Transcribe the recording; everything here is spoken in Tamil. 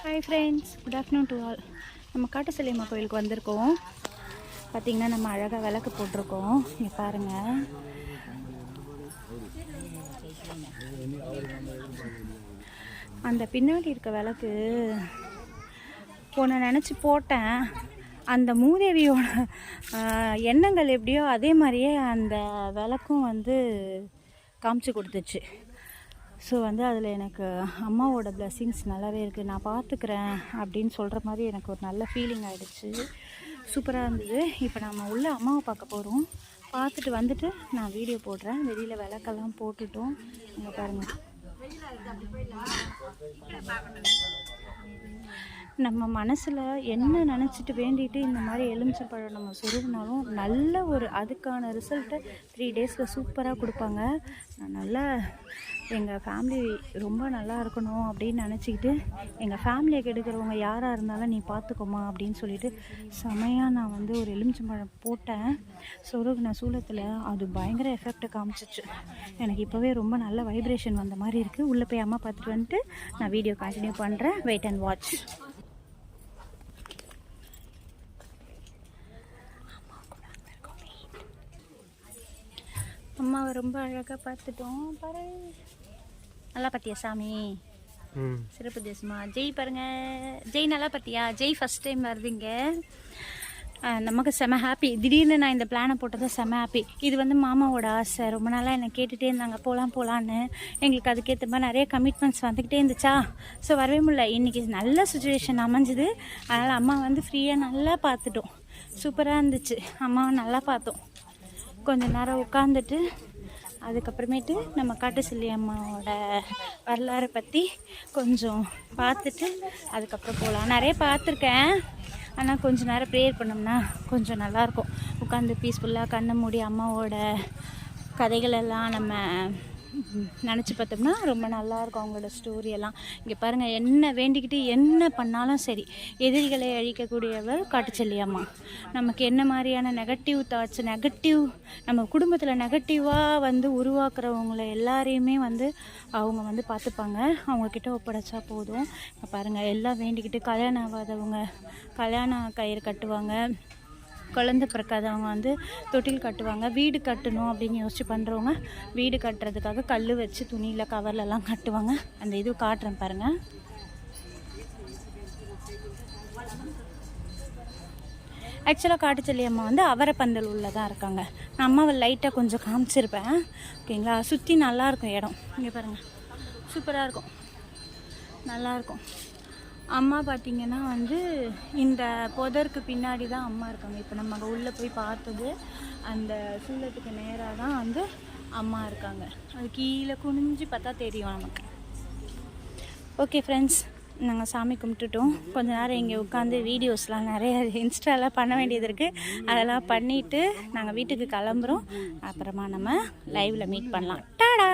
Hi friends good afternoon to all நம்ம காட்டுசலியம்மா கோயிலுக்கு வந்திருக்கோம். பார்த்திங்கன்னா நம்ம அழகாக விளக்கு போட்டிருக்கோம். இங்கே பாருங்கள் அந்த பின்னாடி இருக்க விளக்கு போன நினச்சி போட்டேன். அந்த மூதேவியோட எண்ணங்கள் எப்படியோ அதே மாதிரியே அந்த விளக்கும் வந்து காமிச்சு கொடுத்துச்சு. ஸோ வந்து அதில் எனக்கு அம்மாவோட blessings நல்லாவே இருக்குது நான் பார்த்துக்கிறேன் அப்படின்னு சொல்கிற மாதிரி எனக்கு ஒரு நல்ல ஃபீலிங் ஆகிடுச்சு சூப்பராக இருந்தது. இப்போ நம்ம உள்ள அம்மாவை பார்க்க போகிறோம் பார்த்துட்டு வந்துட்டு நான் வீடியோ போடுறேன். வெளியில் விளக்கெல்லாம் போட்டுட்டோம். இங்கே பாருங்கள் நம்ம மனசில் என்ன நினச்சிட்டு வேண்டிட்டு இந்த மாதிரி எலுமிச்சம்பழம் நம்ம சொருகினாலும் நல்ல ஒரு அதுக்கான ரிசல்ட்டை த்ரீ டேஸில் சூப்பராக கொடுப்பாங்க. நான் நல்லா எங்கள் ஃபேமிலி ரொம்ப நல்லா இருக்கணும் அப்படின்னு நினச்சிக்கிட்டு எங்கள் ஃபேமிலியை கெடுக்கிறவங்க யாராக இருந்தாலும் நீ பார்த்துக்கோமா அப்படின்னு சொல்லிட்டு செமையாக நான் வந்து ஒரு எலுமிச்சம்பழம் போட்டேன். சொருகின சூளத்தில் அது பயங்கர எஃபெக்டை காமிச்சிச்சு. எனக்கு இப்போவே ரொம்ப நல்ல வைப்ரேஷன் வந்த மாதிரி இருக்குது உள்ளே போய் அம்மா பார்த்துட்டு வந்துட்டு நான் வீடியோ கண்டினியூ பண்ணுறேன் வெயிட் அண்ட் வாட்ச் அம்மாவை ரொம்ப அழகாக பார்த்துட்டோம். பாரு. நல்லா பார்த்தியா சாமி? சிறப்பு தேசமா. ஜெய் பாருங்க. ஜெய் நல்லா பார்த்தியா? ஜெய் ஃபஸ்ட் டைம் வருதுங்க நமக்கு செம ஹாப்பி திடீர்னு நான் இந்த பிளானை போட்டது செம ஹாப்பி இது வந்து மாமாவோட ஆசை. ரொம்ப நாளாக என்னை கேட்டுகிட்டே இருந்தாங்க போகலாம் போகலான்னு எங்களுக்கு அதுக்கேற்ற மாதிரி நிறைய கமிட்மெண்ட்ஸ் வந்துக்கிட்டே இருந்துச்சா? ஸோ வரவே முடியல. இன்றைக்கி நல்ல சுச்சுவேஷன் அமைஞ்சுது. அதனால் அம்மா வந்து ஃப்ரீயாக நல்லா பார்த்துட்டோம். சூப்பராக இருந்துச்சு. அம்மாவை நல்லா பார்த்தோம். கொஞ்ச நேரம் உட்காந்துட்டு அதுக்கப்புறமேட்டு நம்ம காட்டுசில்லி அம்மாவோட வரலாறை பற்றி கொஞ்சம் பார்த்துட்டு அதுக்கப்புறம் போகலாம் நிறைய பார்த்துருக்கேன். ஆனால் கொஞ்ச நேரம் ப்ரேயர் பண்ணோம்னா கொஞ்சம் நல்லாயிருக்கும் உட்காந்து பீஸ்ஃபுல்லாக கண்ணை மூடி அம்மாவோட கதைகளெல்லாம் நம்ம நினச்சி பார்த்தோம்னா ரொம்ப நல்லாயிருக்கும் அவங்களோட ஸ்டோரியெல்லாம் இங்கே பாருங்கள் என்ன வேண்டிக்கிட்டு என்ன பண்ணாலும் சரி எதிரிகளை அழிக்கக்கூடியவர் காட்டுச்செல்லியம்மா. நமக்கு என்ன மாதிரியான நெகட்டிவ் தாட்ஸ் நெகட்டிவ் நம்ம குடும்பத்தில் நெகட்டிவாக வந்து உருவாக்குறவங்கள எல்லாரையுமே வந்து அவங்க வந்து பார்த்துப்பாங்க. அவங்கக்கிட்ட ஒப்படைச்சா போதும். பாருங்கள் எல்லாம் வேண்டிக்கிட்டு கல்யாணம் ஆகாதவங்க கல்யாணம் கயிறு கட்டுவாங்க. குழந்த பிறக்காதவங்க வந்து தொட்டில் கட்டுவாங்க. வீடு கட்டணும் அப்படின்னு யோசிச்சு பண்ணுறவங்க வீடு கட்டுறதுக்காக கல் வச்சு துணியில் கவர்லலாம் கட்டுவாங்க. அந்த இது காட்டுறேன் பாருங்கள் ஆக்சுவலாக காட்டுச்செல்லி அம்மா வந்து அவரப்பந்தல் உள்ளே தான் இருக்காங்க. நான் அம்மாவை லைட்டாக கொஞ்சம் காமிச்சிருப்பேன். ஓகேங்களா? சுற்றி நல்லாயிருக்கும் இடம். இங்கே பாருங்கள் சூப்பராக இருக்கும். நல்லாயிருக்கும் அம்மா பார்த்தீங்கன்னா வந்து இந்த புதருக்கு பின்னாடி தான் அம்மா இருக்காங்க. இப்போ நம்ம அங்கே உள்ளே போய் பார்த்தது அந்த சூழத்துக்கு நேராக தான் வந்து அம்மா இருக்காங்க. அது கீழே குனிஞ்சு பார்த்தா தெரியும் நமக்கு. ஓகே ஃப்ரெண்ட்ஸ் நாங்கள் சாமி கும்பிட்டுட்டோம். கொஞ்ச நேரம் இங்கே உட்காந்து வீடியோஸ்லாம் நிறைய இன்ஸ்டாலாம் பண்ண வேண்டியது இருக்குது அதெல்லாம் பண்ணிவிட்டு நாங்கள் வீட்டுக்கு கிளம்புறோம். அப்புறமா நம்ம லைவில் மீட் பண்ணலாம். டாடா!